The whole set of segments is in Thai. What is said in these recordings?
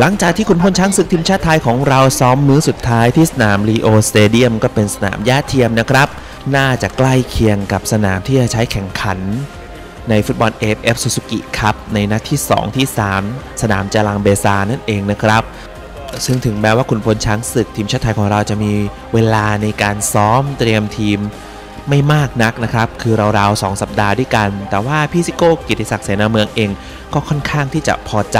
หลังจากที่ขุนพลช้างศึกทีมชาติไทยของเราซ้อมมื้อสุดท้ายที่สนามลีโอสเตเดียมก็เป็นสนามหญ้าเทียมนะครับ น่าจะใกล้เคียงกับสนามที่จะใช้แข่งขัน ในฟุตบอล AFF Suzuki ครับในนัดที่ 2 ที่ 3 สนามจารังเบซานั่นเองนะครับ ซึ่งถึงแม้ว่าขุนพลช้างศึกทีมชาติไทยของเราจะมีเวลาในการซ้อมเตรียมทีม ไม่มากนักนะครับ คือราวๆ2สัปดาห์ด้วยกัน แต่ว่าพี่ซิโก้กิติศักดิ์เสนาเมืองเอง ก็ค่อนข้างที่จะพอใจ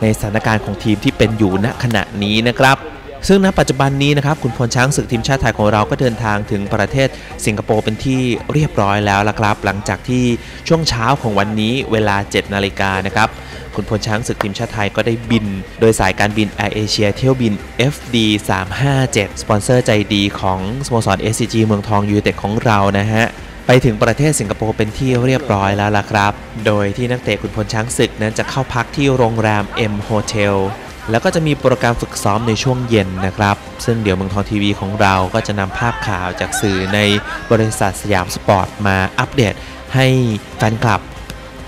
ในสถานการณ์ของทีมที่เป็นอยู่ณขณะนี้นะครับ ซึ่งณปัจจุบันนี้นะครับขุนพลช้างศึกทีมชาติไทยของเราก็เดินทางถึงประเทศสิงคโปร์เป็นที่เรียบร้อยแล้วละครับ หลังจากที่ช่วงเช้าของวันนี้เวลา 7 นาฬิกานะครับขุนพลช้างศึกทีมชาติไทยก็ได้บิน โดยสายการบิน Air Asia เที่ยวบิน FD 357สปอนเซอร์ใจดีของสโมสร SCG เมืองทองยูไนเต็ดของเรานะฮะไปถึงประเทศสิงคโปร์เป็นที่เรียบร้อยแล้วล่ะครับ โดยที่นักเตะขุนพลช้างศึกนั้นจะเข้าพักที่โรงแรม M Hotel แล้วก็จะมีโปรแกรมฝึกซ้อมในช่วงเย็นนะครับ ซึ่งเดี๋ยวเมืองทองทีวีของเราก็จะนำภาพข่าวจากสื่อในบริษัทสยามสปอร์ตมาอัปเดตให้แฟนคลับ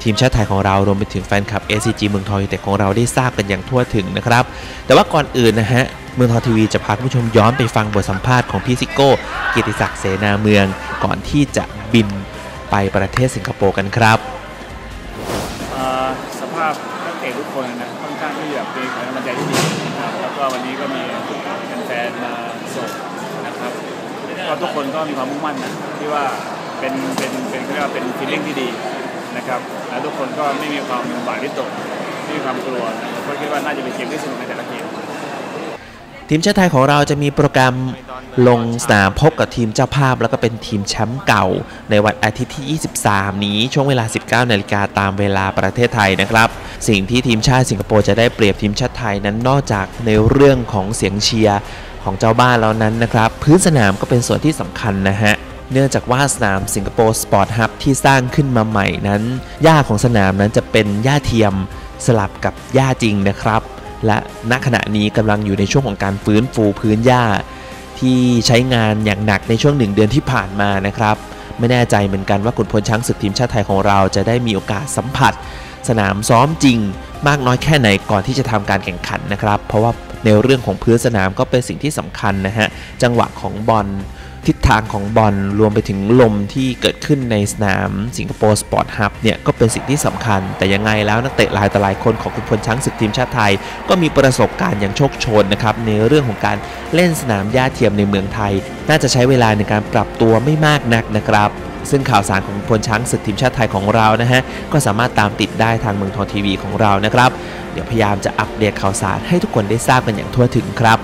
ทีมชาติไทยของเรารวมไปถึงแฟนคลับ ACG เมืองทองยูไนเต็ดของเราได้ทราบกันอย่างทั่วถึงนะครับ แต่ว่าก่อนอื่นนะฮะ เมืองทองทีวีจะพาคุณผู้ชมย้อนไปฟังบทสัมภาษณ์ของพี่ซิโก้กิติศักดิ์เสนาเมือง ก่อนที่จะบินไปประเทศสิงคโปร์กันครับาพนักเตะทุกคนนะค่อนข้างที่แบบมีกำลังใจที่ดีนะครับแล้วก็วันนี้ก็มีแฟนๆมาส่งนะครับก็ทุกคนก็มีความมุ่งมั่นนะที่ว่าเป็นเป็นเป็นเรียกว่าเป็นฟีลลิ่งที่ดีนะครับแล้วทุกคนก็ไม่มีความหวาดวิตกไม่มีความกลัวนะก็คิดว่าน่าจะเป็นเกมที่สนุกในแต่ละเกมทีมชาติไทยของเราจะมีโปรแกรม ลงสนามพบกับทีมเจ้าภาพ แล้วก็เป็นทีมแชมป์เก่า ในวันอาทิตย์ที่ 23 นี้ช่วงเวลา 19 นาฬิกาตามเวลาประเทศไทยนะครับ สิ่งที่ทีมชาติสิงคโปร์จะได้เปรียบทีมชาติไทยนั้นนอกจากในเรื่องของเสียงเชียร์ของเจ้าบ้านแล้วนั้นนะครับ พื้นสนามก็เป็นส่วนที่สำคัญนะฮะเนื่องจากว่าสนามสิงคโปร์สปอร์ตฮับที่สร้างขึ้นมาใหม่นั้นหญ้าของสนามนั้นจะเป็นหญ้าเทียมสลับกับหญ้าจริงนะครับ และณขณะนี้กำลังอยู่ในช่วงของการฟื้นฟูพื้นหญ้า ที่ใช้งานอย่างหนักในช่วงหนึ่งเดือนที่ผ่านมานะครับ ไม่แน่ใจเหมือนกันว่าขุนพลช้างศึกทีมชาติไทยของเราจะได้มีโอกาสสัมผัส สนามซ้อมจริง มากน้อยแค่ไหนก่อนที่จะทำการแข่งขันนะครับ เพราะว่าในเรื่องของพื้นสนามก็เป็นสิ่งที่สำคัญนะฮะจังหวะของบอล ทิศทางของบอลรวมไปถึงลมที่เกิดขึ้นในสนามสิงคโปร์สปอร์ตฮับเนี่ยก็เป็นสิ่งที่สำคัญ แต่ยังไงแล้วนักเตะหลายต่อหลายคนของคุณพลช้างศึกทีมชาติไทย ก็มีประสบการณ์อย่างโชคโชนนะครับในเรื่องของการเล่นสนามหญ้าเทียมในเมืองไทย น่าจะใช้เวลาในการปรับตัวไม่มากนักนะครับซึ่งข่าวสารของพลช้างศึกทีมชาติไทยของเรานะฮะ ก็สามารถตามติดได้ทางเมืองทองทีวีของเรานะครับ เดี๋ยวพยายามจะอัปเดตข่าวสารให้ทุกคนได้ทราบกันอย่างทั่วถึงครับ